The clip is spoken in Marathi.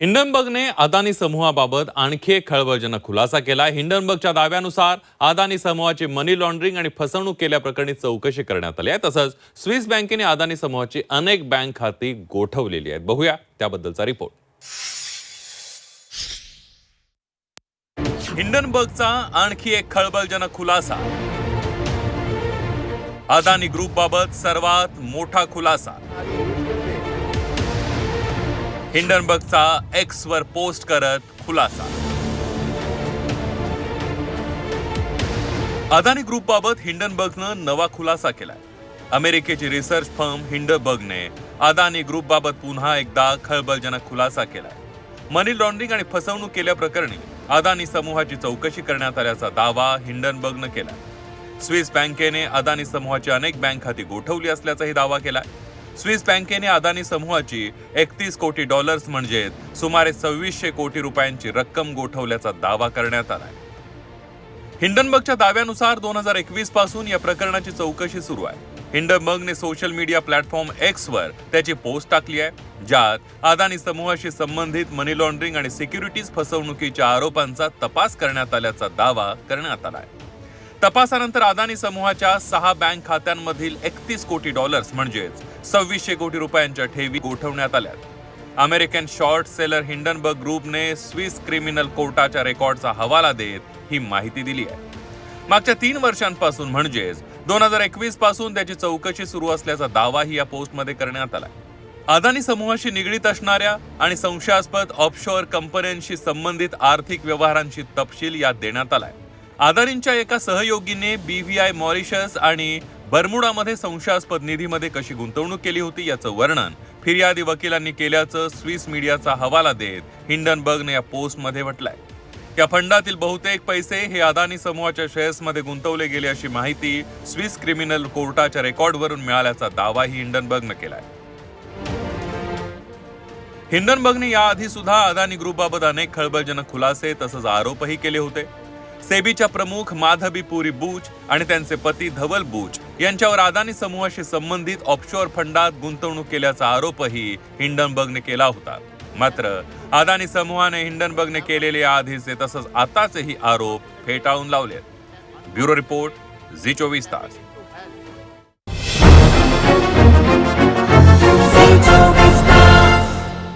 हिंडनबर्गने अदानी समूहाबाबत आणखी एक खळबळजनक खुलासा केला. हिंडनबर्गच्या दाव्यानुसार अदानी समूहाची मनी लॉन्ड्रिंग आणि फसवणूक केल्याप्रकरणी चौकशी करण्यात आली आहे. तसंच स्विस बँकेने अदानी समूहाची अनेक बँक खाती गोठवलेली आहेत. बघूया त्याबद्दलचा रिपोर्ट हिंडनबर्गचा आणखी एक खळबळजनक खुलासा. अदानी ग्रुपबाबत सर्वात मोठा खुलासा. हिंडनबर्गचा एक्स वर पोस्ट करत खुलासा. अदानी ग्रुप बाबत हिंडनबर्गनं नवा खुलासा केलाय. अमेरिकेची रिसर्च फर्म हिंडनबर्गने अदानी ग्रुप बाबत पुन्हा एकदा खळबळजनक खुलासा केलाय. मनी लॉन्ड्रिंग आणि फसवणूक केल्याप्रकरणी अदानी समूहाची चौकशी करण्यात आल्याचा दावा हिंडनबर्गनं केलाय. स्विस बँकेने अदानी समूहाची अनेक बँक खाती गोठवली असल्याचाही दावा केलाय. स्विस बँकेने अदानी समूहाची एकतीस कोटी डॉलर्स म्हणजे सुमारे सव्वीसशे कोटी रुपयांची रक्कम गोठवल्याचा दावा करण्यात आलाय. हिंडनबर्गच्या दाव्यानुसार दोन हजार एकवीसपासून या प्रकरणाची चौकशी सुरू आहे. हिंडनबर्गने सोशल मीडिया प्लॅटफॉर्म एक्स वर त्याची पोस्ट टाकली आहे ज्यात अदानी समूहाशी संबंधित मनी लॉन्ड्रिंग आणि सिक्युरिटीज फसवणुकीच्या आरोपांचा तपास करण्यात आल्याचा दावा करण्यात आलाय. तपासानंतर अदानी समूहाच्या सहा बँक खात्यांमधील एकतीस कोटी डॉलर्स म्हणजेच सव्वीसशे कोटी रुपयांच्या ठेवी गोठवण्यात आल्यात. अमेरिकन शॉर्ट सेलर हिंडनबर्ग ग्रुपने स्विस क्रिमिनल कोर्टाच्या रेकॉर्डचा हवाला देत ही माहिती दिली आहे. मागच्या तीन वर्षांपासून म्हणजेच दोन हजार एकवीसपासून त्याची चौकशी सुरू असल्याचा दावाही या पोस्टमध्ये करण्यात आला अदानी समूहाशी निगडीत असणाऱ्या आणि संशयास्पद ऑफशोअर कंपन्यांशी संबंधित आर्थिक व्यवहारांची तपशील यात देण्यात आलाय. अदानींच्या एका सहयोगीने बीव्हीआय मॉरिशस आणि बर्मुडामध्ये संशयास्पद निधीमध्ये कशी गुंतवणूक केली होती याचं वर्णन फिर्यादी वकिलांनी केल्याचं स्विस मीडियाचा हवाला देत हिंडनबर्गने या पोस्टमध्ये म्हटलंय. या फंडातील बहुतेक पैसे हे अदानी समूहाच्या शेअर्समध्ये गुंतवले गेले अशी माहिती स्विस क्रिमिनल कोर्टाच्या रेकॉर्डवरून मिळाल्याचा दावाही हिंडनबर्गनं केलाय. हिंडनबर्गने याआधी सुद्धा अदानी ग्रुपबाबत अनेक खळबळजनक खुलासे तसंच आरोपही केले होते. सेबीच्या प्रमुख माधबी पुरी बूच आणि त्यांचे पती धवल बूच यांच्यावर अदानी समूहाशी संबंधित ऑफशोअर फंडात गुंतवणूक केल्याचा आरोपही हिंडनबर्गने केला होता. मात्र अदानी समूहाने हिंडनबर्गने केलेले आधीचे तसंच आताचेही आरोप फेटाळून लावले ब्युरो रिपोर्ट झी चोवीस तास.